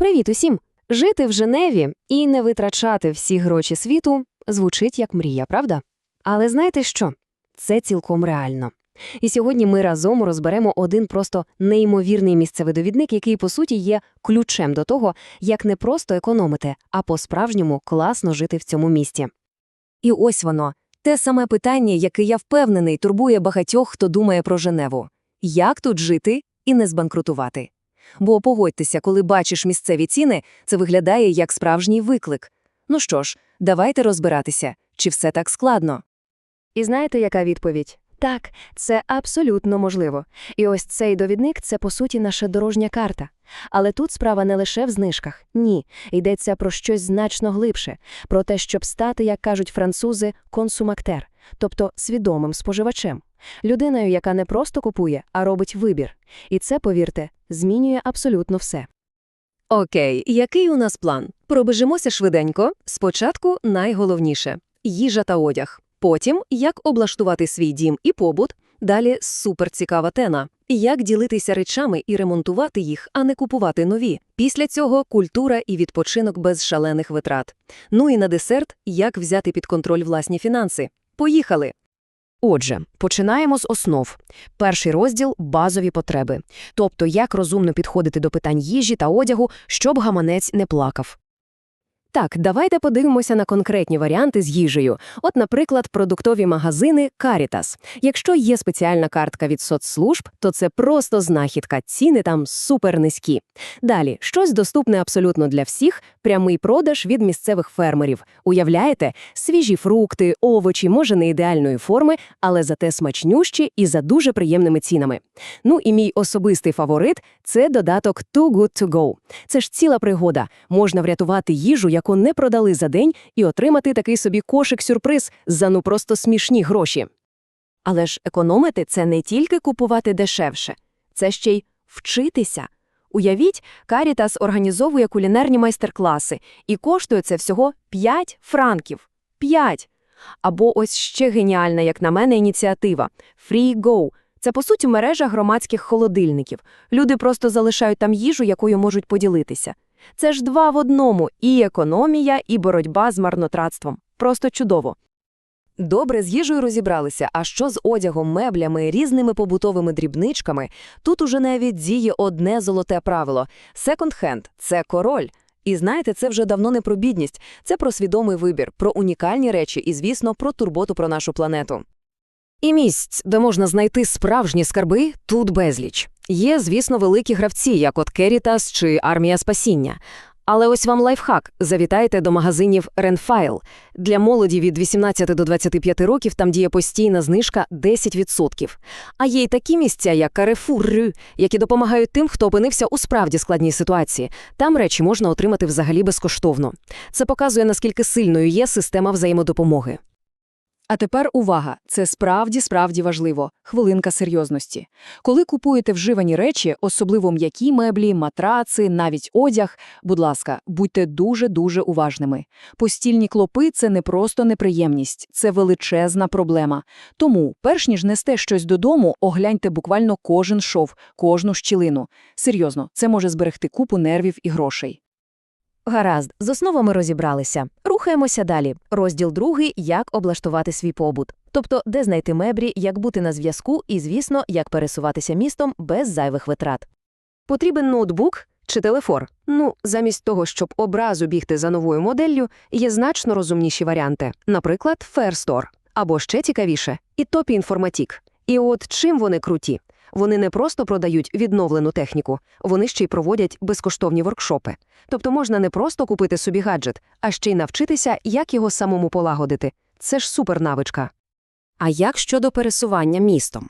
Привіт усім! Жити в Женеві і не витрачати всі гроші світу звучить як мрія, правда? Але знаєте що? Це цілком реально. І сьогодні ми разом розберемо один просто неймовірний місцевий довідник, який, по суті, є ключем до того, як не просто економити, а по-справжньому класно жити в цьому місті. І ось воно, те саме питання, яке я впевнений турбує багатьох, хто думає про Женеву. Як тут жити і не збанкрутувати? Бо погодьтеся, коли бачиш місцеві ціни, це виглядає як справжній виклик. Ну що ж, давайте розбиратися, чи все так складно. І знаєте, яка відповідь? Так, це абсолютно можливо. І ось цей довідник це, по суті, наша дорожня карта. Але тут справа не лише в знижках. Ні, йдеться про щось значно глибше, про те, щоб стати, як кажуть французи, консумактер, тобто свідомим споживачем, людиною, яка не просто купує, а робить вибір. І це, повірте, змінює абсолютно все. Окей, який у нас план? Пробежимося швиденько. Спочатку найголовніше – їжа та одяг. Потім – як облаштувати свій дім і побут. Далі – суперцікава тема. Як ділитися речами і ремонтувати їх, а не купувати нові. Після цього – культура і відпочинок без шалених витрат. Ну і на десерт – як взяти під контроль власні фінанси. Поїхали! Отже, починаємо з основ. Перший розділ – базові потреби. Тобто, як розумно підходити до питань їжі та одягу, щоб гаманець не плакав. Так, давайте подивимося на конкретні варіанти з їжею. От, наприклад, продуктові магазини Caritas. Якщо є спеціальна картка від соцслужб, то це просто знахідка, ціни там супер низькі. Далі, щось доступне абсолютно для всіх, прямий продаж від місцевих фермерів. Уявляєте? Свіжі фрукти, овочі, може не ідеальної форми, але зате смачнющі і за дуже приємними цінами. Ну і мій особистий фаворит – це додаток Too Good To Go. Це ж ціла пригода. Можна врятувати їжу, яку не продали за день, і отримати такий собі кошик-сюрприз за ну просто смішні гроші. Але ж економити – це не тільки купувати дешевше. Це ще й вчитися. Уявіть, Карітас організовує кулінарні майстер-класи, і коштує це всього 5 франків. 5! Або ось ще геніальна, як на мене, ініціатива – Free Go. Це, по суті, мережа громадських холодильників. Люди просто залишають там їжу, якою можуть поділитися. Це ж два в одному – і економія, і боротьба з марнотратством. Просто чудово. Добре, з їжею розібралися, а що з одягом, меблями, різними побутовими дрібничками? Тут уже навіть діє одне золоте правило – секонд-хенд – це король. І знаєте, це вже давно не про бідність, це про свідомий вибір, про унікальні речі і, звісно, про турботу про нашу планету. І місць, де можна знайти справжні скарби, тут безліч. Є, звісно, великі гравці, як от Керітас чи Армія спасіння. Але ось вам лайфхак. Завітайте до магазинів Ренфайл. Для молоді від 18 до 25 років там діє постійна знижка 10%. А є й такі місця, як Carrefour, які допомагають тим, хто опинився у справді складній ситуації. Там речі можна отримати взагалі безкоштовно. Це показує, наскільки сильною є система взаємодопомоги. А тепер увага, це справді-справді важливо. Хвилинка серйозності. Коли купуєте вживані речі, особливо м'які меблі, матраци, навіть одяг, будь ласка, будьте дуже-дуже уважними. Постільні клопи – це не просто неприємність, це величезна проблема. Тому, перш ніж несте щось додому, огляньте буквально кожен шов, кожну щілину. Серйозно, це може зберегти купу нервів і грошей. Гаразд, з основами розібралися. Рухаємося далі. Розділ другий – як облаштувати свій побут. Тобто, де знайти меблі, як бути на зв'язку і, звісно, як пересуватися містом без зайвих витрат. Потрібен ноутбук чи телефон? Ну, замість того, щоб образу бігти за новою моделлю, є значно розумніші варіанти. Наприклад, Fairstore. Або ще цікавіше – і Інформатік. І от чим вони круті? Вони не просто продають відновлену техніку, вони ще й проводять безкоштовні воркшопи. Тобто можна не просто купити собі гаджет, а ще й навчитися, як його самому полагодити. Це ж супернавичка. А як щодо пересування містом?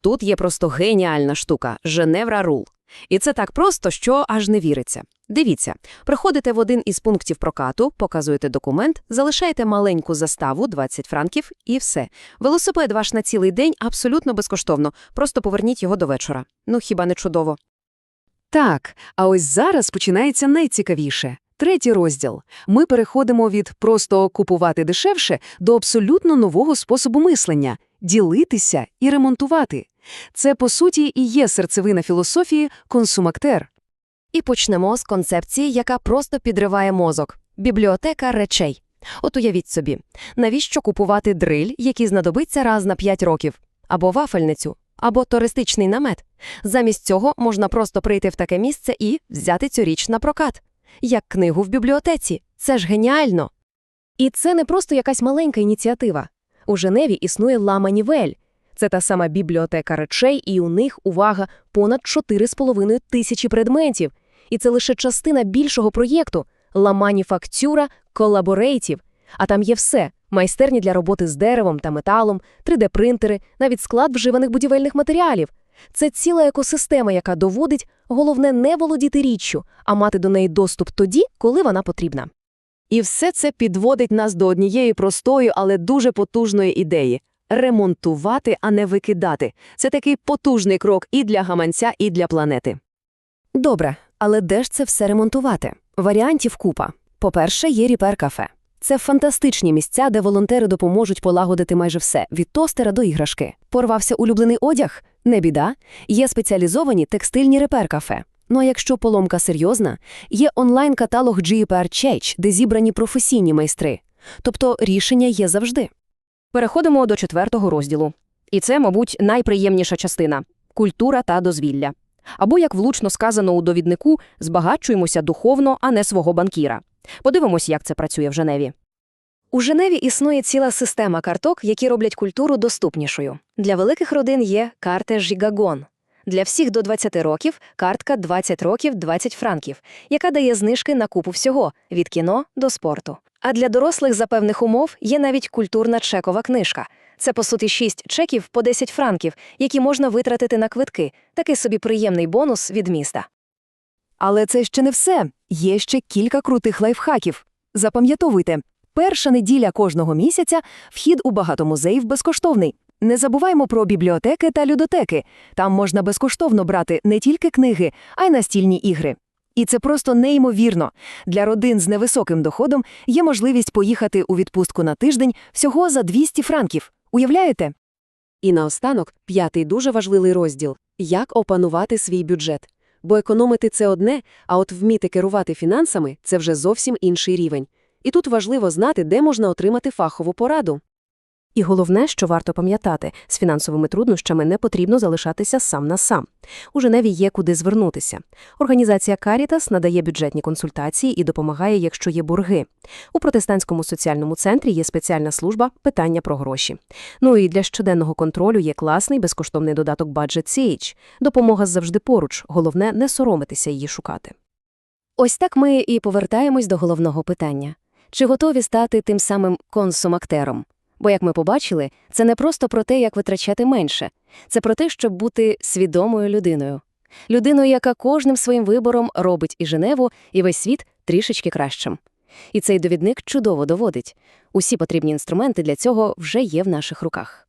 Тут є просто геніальна штука – Женевра Рул. І це так просто, що аж не віриться. Дивіться, приходите в один із пунктів прокату, показуєте документ, залишаєте маленьку заставу 20 франків і все. Велосипед ваш на цілий день абсолютно безкоштовно, просто поверніть його до вечора. Ну хіба не чудово? Так, а ось зараз починається найцікавіше. Третій розділ. Ми переходимо від просто купувати дешевше до абсолютно нового способу мислення – ділитися і ремонтувати. Це, по суті, і є серцевина філософії консумактер. І почнемо з концепції, яка просто підриває мозок – бібліотека речей. От уявіть собі, навіщо купувати дриль, який знадобиться раз на 5 років, або вафельницю, або туристичний намет. Замість цього можна просто прийти в таке місце і взяти цю річ на прокат. Як книгу в бібліотеці. Це ж геніально! І це не просто якась маленька ініціатива. У Женеві існує Ла Манівель. Це та сама бібліотека речей, і у них, увага, понад 4,5 тисячі предметів. І це лише частина більшого проєкту – Ла Маніфактюра Колаборейтів. А там є все – майстерні для роботи з деревом та металом, 3D-принтери, навіть склад вживаних будівельних матеріалів. Це ціла екосистема, яка доводить, головне не володіти річчю, а мати до неї доступ тоді, коли вона потрібна. І все це підводить нас до однієї простої, але дуже потужної ідеї – ремонтувати, а не викидати. Це такий потужний крок і для гаманця, і для планети. Добре, але де ж це все ремонтувати? Варіантів купа. По-перше, є ріпер-кафе. Це фантастичні місця, де волонтери допоможуть полагодити майже все – від тостера до іграшки. Порвався улюблений одяг? Не біда. Є спеціалізовані текстильні репер-кафе. Ну а якщо поломка серйозна, є онлайн-каталог GPR Change, де зібрані професійні майстри. Тобто рішення є завжди. Переходимо до четвертого розділу. І це, мабуть, найприємніша частина – культура та дозвілля. Або, як влучно сказано у довіднику, збагачуємося духовно, а не свого банкіра. Подивимось, як це працює в Женеві. У Женеві існує ціла система карток, які роблять культуру доступнішою. Для великих родин є карта Жігагон. Для всіх до 20 років картка 20 років 20 франків, яка дає знижки на купу всього – від кіно до спорту. А для дорослих за певних умов є навіть культурна чекова книжка. Це, по суті, 6 чеків по 10 франків, які можна витратити на квитки. Такий собі приємний бонус від міста. Але це ще не все. Є ще кілька крутих лайфхаків. Запам'ятовуйте, перша неділя кожного місяця вхід у багато музеїв безкоштовний. Не забуваймо про бібліотеки та людотеки. Там можна безкоштовно брати не тільки книги, а й настільні ігри. І це просто неймовірно. Для родин з невисоким доходом є можливість поїхати у відпустку на тиждень всього за 200 франків. Уявляєте? І наостанок, п'ятий дуже важливий розділ – як опанувати свій бюджет. Бо економити – це одне, а от вміти керувати фінансами – це вже зовсім інший рівень. І тут важливо знати, де можна отримати фахову пораду. І головне, що варто пам'ятати, з фінансовими труднощами не потрібно залишатися сам на сам. У Женеві є куди звернутися. Організація Caritas надає бюджетні консультації і допомагає, якщо є борги. У протестантському соціальному центрі є спеціальна служба питання про гроші. Ну і для щоденного контролю є класний безкоштовний додаток Budget CH. Допомога завжди поруч, головне не соромитися її шукати. Ось так ми і повертаємось до головного питання. Чи готові стати тим самим консумактером? Бо, як ми побачили, це не просто про те, як витрачати менше. Це про те, щоб бути свідомою людиною. Людиною, яка кожним своїм вибором робить і Женеву, і весь світ трішечки кращим. І цей довідник чудово доводить. Усі потрібні інструменти для цього вже є в наших руках.